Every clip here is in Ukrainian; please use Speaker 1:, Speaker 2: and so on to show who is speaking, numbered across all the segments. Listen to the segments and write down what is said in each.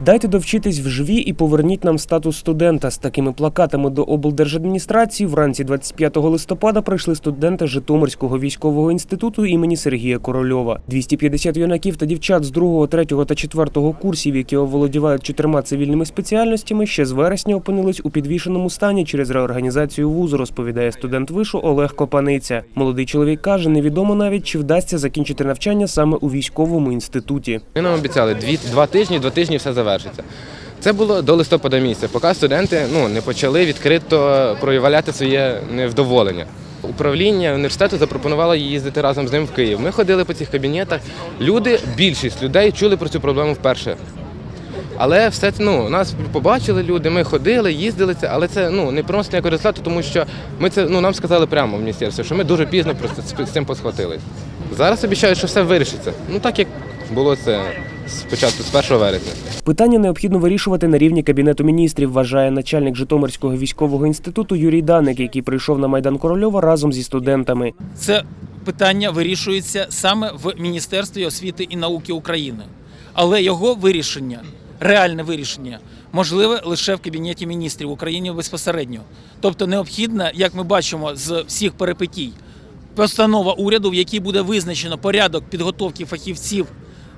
Speaker 1: Дайте довчитись в жві і поверніть нам статус студента. З такими плакатами до облдержадміністрації вранці 25 листопада прийшли студенти Житомирського військового інституту імені Сергія Корольова. 250 юнаків та дівчат з 2, 3 та 4 курсів, які оволодівають чотирма цивільними спеціальностями, ще з вересня опинились у підвішеному стані через реорганізацію вузу, розповідає студент вишу Олег Копаниця. Молодий чоловік каже, невідомо навіть чи вдасться закінчити навчання саме у військовому інституті.
Speaker 2: Вони нам обіцяли дві, два тижні, два тижні все завершиться. Це було до листопада місяця, поки студенти ну, не почали відкрито проявляти своє невдоволення. Управління університету запропонувало їздити разом з ним в Київ. Ми ходили по цих кабінетах. Люди, більшість людей чули про цю проблему вперше. Але все це, ну, нас побачили люди, ми ходили, їздили це, але це ну, не просто ніякого результату, тому що ми це, ну, нам сказали прямо в міністерстві, що ми дуже пізно просто з- цим посхватились. Зараз обіцяють, що все вирішиться. Ну так як було це спочатку, з 1 вересня.
Speaker 1: Питання необхідно вирішувати на рівні кабінету міністрів, вважає начальник Житомирського військового інституту Юрій Даник, який прийшов на майдан Корольова разом зі студентами.
Speaker 3: Це питання вирішується саме в Міністерстві освіти і науки України, але його вирішення, реальне вирішення, можливе лише в Кабінеті міністрів України безпосередньо. Тобто необхідно, як ми бачимо з всіх перипетій, постанова уряду, в якій буде визначено порядок підготовки фахівців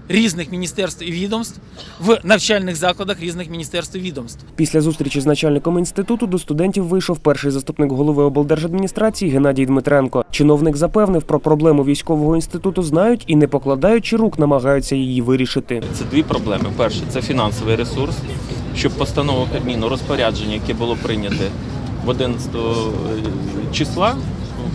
Speaker 3: різних міністерств і відомств в навчальних закладах різних міністерств і відомств.
Speaker 1: Після зустрічі з начальником інституту до студентів вийшов перший заступник голови облдержадміністрації Геннадій Дмитренко. Чиновник запевнив, про проблему військового інституту знають і, не покладаючи рук, намагаються її вирішити.
Speaker 4: Це дві проблеми. Перше це фінансовий ресурс, щоб постанова Кабміну, розпорядження, яке було прийняте в 11 числа,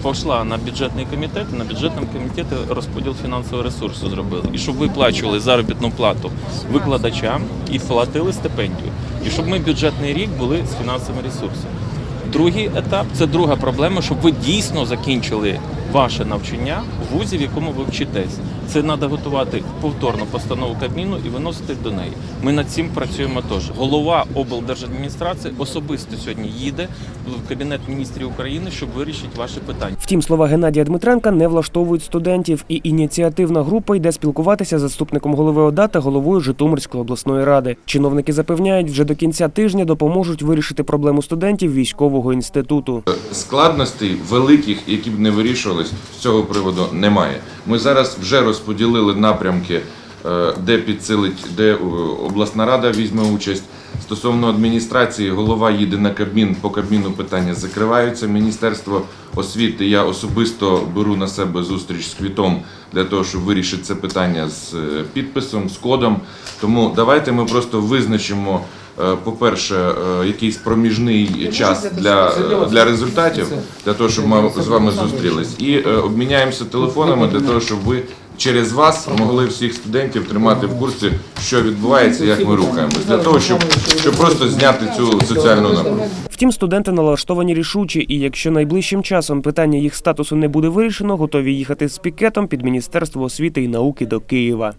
Speaker 4: пішла на бюджетний комітет, на бюджетному комітеті розподіл фінансового ресурсу зробили. І щоб виплачували заробітну плату викладачам і платили стипендію. І щоб ми бюджетний рік були з фінансовим ресурсом. Другий етап це друга проблема, щоб ви дійсно закінчили ваше навчання в вузі, в якому ви вчитесь. Це треба готувати повторно постанову Кабміну і виносити до неї. Ми над цим працюємо теж. Голова облдержадміністрації особисто сьогодні їде в кабінет міністрів України, щоб вирішити ваші питання.
Speaker 1: Втім, слова Геннадія Дмитренка не влаштовують студентів, і ініціативна група йде спілкуватися з заступником голови ОДА та головою Житомирської обласної ради. Чиновники запевняють, вже до кінця тижня допоможуть вирішити проблему студентів військового інституту.
Speaker 5: складностей великих, які б не вирішувались з цього приводу, немає. Ми зараз вже розподілили напрямки, е, де підсилить, де е, обласна рада візьме участь. Стосовно адміністрації, голова їде на Кабмін, по Кабміну питання закриваються. Міністерство освіти я особисто беру на себе зустріч з квітом для того, щоб вирішити це питання з е, підписом, з кодом. Тому давайте ми просто визначимо. е, По-перше, е, якийсь проміжний час для, для результатів, для того, щоб ми з вами зустрілись, і обміняємося телефонами для того, щоб ви через вас могли всіх студентів тримати в курсі, що відбувається, як ми рухаємось, для того, щоб, щоб просто зняти цю соціальну напругу.
Speaker 1: Втім, студенти налаштовані рішучі, і якщо найближчим часом питання їх статусу не буде вирішено, готові їхати з пікетом під Міністерство освіти і науки до Києва.